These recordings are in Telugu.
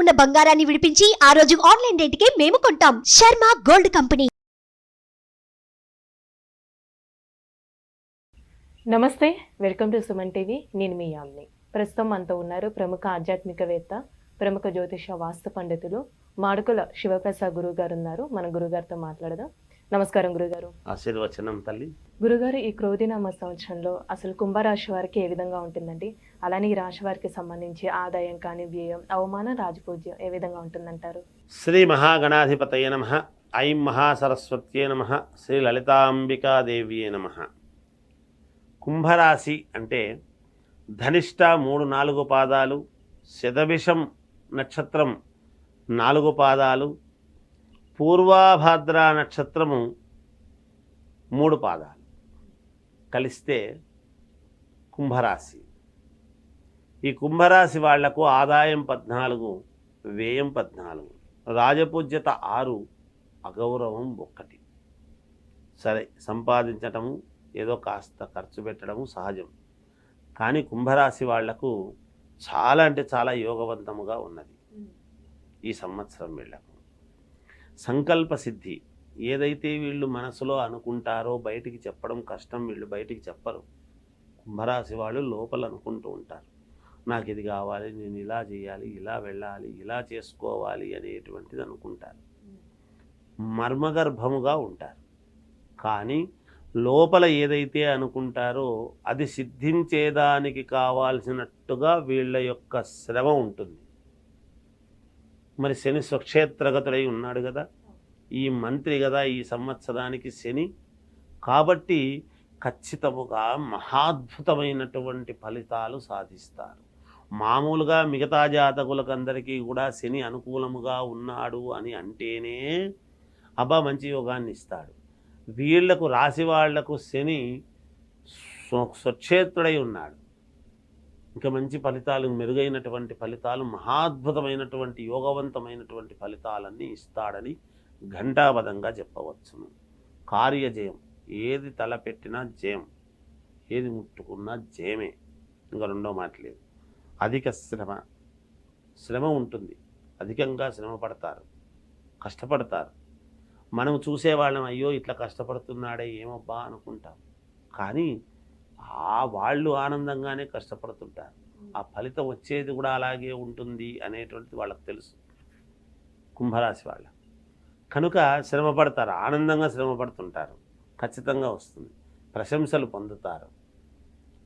ఉన్న బంగారాన్ని విడిపించి ఆ రోజు ఆన్లైన్ రేటుకే మేము కొంటాం. Sharma gold company. నమస్తే వెల్కమ్ టు సుమన్ టీవీ. నేను మీ యామ్ని. ప్రస్తుతం మనతో ఉన్నారు ప్రముఖ ఆధ్యాత్మికవేత్త ప్రముఖ జ్యోతిష వాస్తు పండితులు మాడుకుల శివప్రసాద్ గురువు గారు ఉన్నారు. మన గురుగారితో మాట్లాడదాం. నమస్కారం గురుగారు. ఆశీర్వచనం తల్లి. గురుగారు ఈ క్రోధినామ సంవత్సరంలో అసలు కుంభరాశి వారికి ఏ విధంగా ఉంటుందండి? అలానే ఈ రాశి వారికి సంబంధించి ఆదాయం కానీ వ్యయం అవమానం రాజపూజ్యం ఏ విధంగా ఉంటుందంటారు? శ్రీ మహాగణాధిపతయ నమ. ఐం మహాసరస్వత్యే నమ. శ్రీ లలితాంబికాదేవ్యే నమ. కుంభరాశి అంటే ధనిష్ట మూడు నాలుగు పాదాలు శతభిషం నక్షత్రం నాలుగు పాదాలు పూర్వాభాద్ర నక్షత్రము మూడు పాదాలు. కలిస్తే కుంభరాశి. ఈ కుంభరాశి వాళ్ళకు ఆదాయం పద్నాలుగు వ్యయం పద్నాలుగు రాజపూజ్యత ఆరు అగౌరవం ఒక్కటి. సరే సంపాదించటము ఏదో కాస్త ఖర్చు పెట్టడము సహజం. కానీ కుంభరాశి వాళ్ళకు చాలా అంటే చాలా యోగవంతముగా ఉన్నది. ఈ సంవత్సరం వీళ్ళకు. సంకల్ప సిద్ధి ఏదైతే వీళ్ళు మనసులో అనుకుంటారో బయటికి చెప్పడం కష్టం వీళ్ళు బయటికి చెప్పరు. కుంభరాశి వాళ్ళు లోపల అనుకుంటూ ఉంటారు. నాకు ఇది కావాలి నేను ఇలా చేయాలి ఇలా వెళ్ళాలి ఇలా చేసుకోవాలి అనేటువంటిది అనుకుంటారు. మర్మగర్భముగా ఉంటారు. కానీ లోపల ఏదైతే అనుకుంటారో అది సిద్ధించేదానికి కావాల్సినట్టుగా వీళ్ళ యొక్క శ్రమ ఉంటుంది. మరి శని స్వక్షేత్రగతుడై ఉన్నాడు కదా. ఈ మంత్రి కదా ఈ సంవత్సరానికి శని. కాబట్టి ఖచ్చితముగా మహాద్భుతమైనటువంటి ఫలితాలు సాధిస్తారు. మామూలుగా మిగతా జాతకులకందరికీ కూడా శని అనుకూలముగా ఉన్నాడు అని అంటేనే అబ్బా మంచి యోగాన్ని ఇస్తాడు. వీళ్ళకు రాశి వాళ్ళకు శని స్వక్షేత్రుడై ఉన్నాడు. ఇంకా మంచి ఫలితాలు మెరుగైనటువంటి ఫలితాలు మహాద్భుతమైనటువంటి యోగవంతమైనటువంటి ఫలితాలన్నీ ఇస్తాడని ఘంటాబద్ధంగా చెప్పవచ్చును. కార్యజయం ఏది తలపెట్టినా జయం. ఏది ముట్టుకున్నా జయమే. ఇంకా రెండో మాట లేదు. అధిక శ్రమ. శ్రమ ఉంటుంది. అధికంగా శ్రమ పడతారు. కష్టపడతారు. మనం చూసేవాళ్ళం అయ్యో ఇట్లా కష్టపడుతున్నాడే ఏమబ్బా అనుకుంటాం. కానీ ఆ వాళ్ళు ఆనందంగానే కష్టపడుతుంటారు. ఆ ఫలితం వచ్చేది కూడా అలాగే ఉంటుంది అనేటువంటిది వాళ్ళకి తెలుసు. కుంభరాశి వాళ్ళ. కనుక శ్రమ పడతారు ఆనందంగా శ్రమ పడుతుంటారు ఖచ్చితంగా వస్తుంది. ప్రశంసలు పొందుతారు.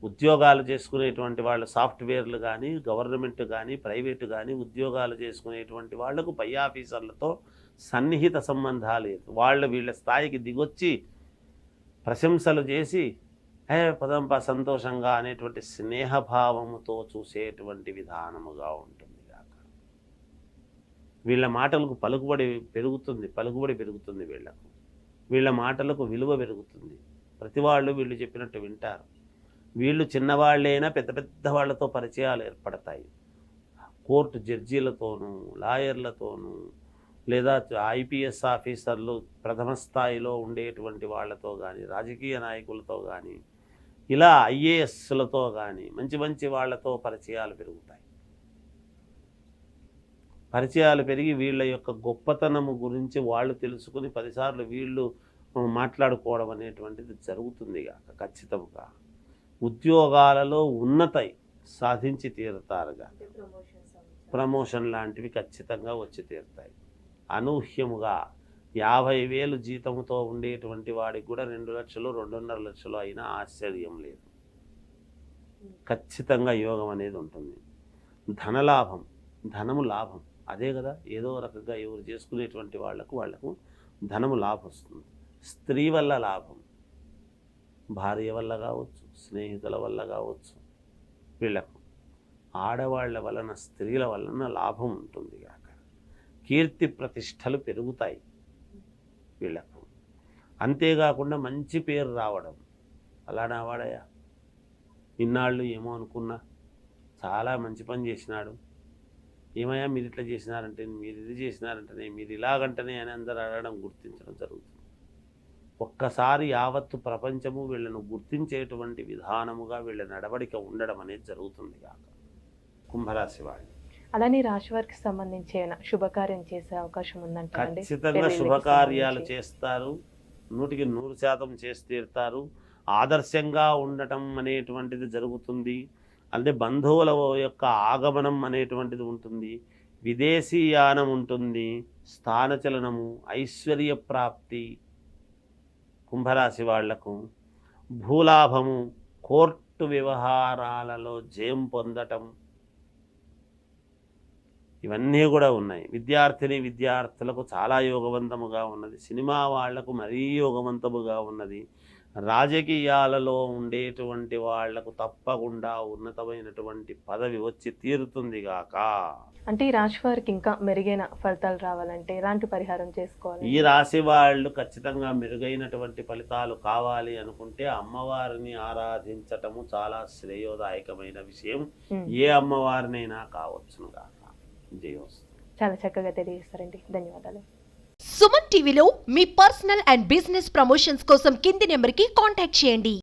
ఉద్యోగాలు చేసుకునేటువంటి వాళ్ళు సాఫ్ట్వేర్లు కానీ గవర్నమెంట్ కానీ ప్రైవేటు కానీ ఉద్యోగాలు చేసుకునేటువంటి వాళ్ళకు పై ఆఫీసర్లతో సన్నిహిత సంబంధాలు వాళ్ళ వీళ్ళ స్థాయికి దిగొచ్చి ప్రశంసలు చేసి హే పదంప సంతోషంగా అనేటువంటి స్నేహభావముతో చూసేటువంటి విధానముగా ఉంటుంది కాక వీళ్ళ మాటలకు పలుకుబడి పెరుగుతుంది పలుకుబడి పెరుగుతుంది వీళ్ళకు. వీళ్ళ మాటలకు విలువ పెరుగుతుంది. ప్రతి వాళ్ళు వీళ్ళు చెప్పినట్టు వింటారు. వీళ్ళు చిన్నవాళ్ళైనా పెద్ద పెద్ద వాళ్ళతో పరిచయాలు ఏర్పడతాయి. కోర్టు జడ్జీలతోనూ లాయర్లతోనూ లేదా ఐపీఎస్ ఆఫీసర్లు ప్రథమ స్థాయిలో ఉండేటువంటి వాళ్ళతో కానీ రాజకీయ నాయకులతో కానీ ఇలా ఐఏఎస్లతో కానీ మంచి మంచి వాళ్ళతో పరిచయాలు పెరుగుతాయి. పరిచయాలు పెరిగి వీళ్ళ యొక్క గొప్పతనము గురించి వాళ్ళు తెలుసుకుని పదిసార్లు వీళ్ళు మాట్లాడుకోవడం అనేటువంటిది జరుగుతుంది కాక ఖచ్చితంగా. ఉద్యోగాలలో ఉన్నతై సాధించి తీరుతారుగా ప్రమోషన్ లాంటివి ఖచ్చితంగా వచ్చి తీరుతాయి. అనూహ్యముగా యాభై వేలు జీతంతో ఉండేటువంటి వాడికి కూడా రెండు లక్షలు రెండున్నర లక్షలు అయినా ఆశ్చర్యం లేదు. ఖచ్చితంగా యోగం అనేది ఉంటుంది. ధనలాభం ధనము లాభం. అదే కదా ఏదో రకంగా ఎవరు చేసుకునేటువంటి వాళ్ళకు వాళ్ళకు ధనము లాభం వస్తుంది. స్త్రీ వల్ల లాభం. భార్య వల్ల కావచ్చు స్నేహితుల వల్ల కావచ్చు వీళ్ళకు. ఆడవాళ్ళ వలన స్త్రీల వలన లాభం ఉంటుంది కాక. కీర్తి ప్రతిష్టలు పెరుగుతాయి. వీళ్ళకు. అంతేకాకుండా మంచి పేరు రావడం. అలానా వాడయ్యా? ఇన్నాళ్ళు ఏమో అనుకున్నా. చాలా మంచి పని చేసినాడు. ఏమయ్యా మీరు ఇట్లా చేసినారంటే మీరు ఇది చేసినారంటేనే మీరు ఇలాగంటనే అని అందరూ అడగడం గుర్తించడం జరుగుతుంది. ఒక్కసారి యావత్తు ప్రపంచము వీళ్ళను గుర్తించేటువంటి విధానముగా వీళ్ళ నడవడిక ఉండడం అనేది జరుగుతుంది కాక కుంభరాశి వాళ్ళు అలానే రాశి వారికి సంబంధించి శుభకార్యం చేసే అవకాశం ఉందంటారండి ఖచ్చితంగా శుభకార్యాలు. చేస్తారు. నూటికి నూరు శాతం చేసి తీరుతారు. ఆదర్శంగా ఉండటం అనేటువంటిది జరుగుతుంది. అంటే బంధువుల యొక్క ఆగమనం అనేటువంటిది ఉంటుంది. విదేశీయానం ఉంటుంది. స్థానచలనము ఐశ్వర్య ప్రాప్తి కుంభరాశి వాళ్ళకు. భూలాభము కోర్టు వ్యవహారాలలో జయం పొందటం ఇవన్నీ కూడా ఉన్నాయి. విద్యార్థిని విద్యార్థులకు చాలా యోగవంతముగా ఉన్నది. సినిమా వాళ్ళకు మరీ యోగవంతముగా ఉన్నది. రాజకీయాలలో ఉండేటువంటి వాళ్ళకు తప్పకుండా ఉన్నతమైనటువంటి పదవి వచ్చి తీరుతుంది గాక. అంటే ఈ రాశి వారికి ఇంకా మెరుగైన ఫలితాలు రావాలంటే ఎలాంటి పరిహారం ఈ చేసుకోవాలి రాశి వాళ్ళు ఖచ్చితంగా మెరుగైనటువంటి ఫలితాలు కావాలి అనుకుంటే అమ్మవారిని ఆరాధించటము చాలా శ్రేయోదాయకమైన విషయం. ఏ అమ్మవారినైనా కావచ్చును చాలా చక్కగా తెలియజేస్తారండి. ధన్యవాదాలు. సుమన్ టీవీలో మీ పర్సనల్ అండ్ బిజినెస్ ప్రమోషన్స్ కోసం కింది నెంబర్కి కాంటాక్ట్ చేయండి.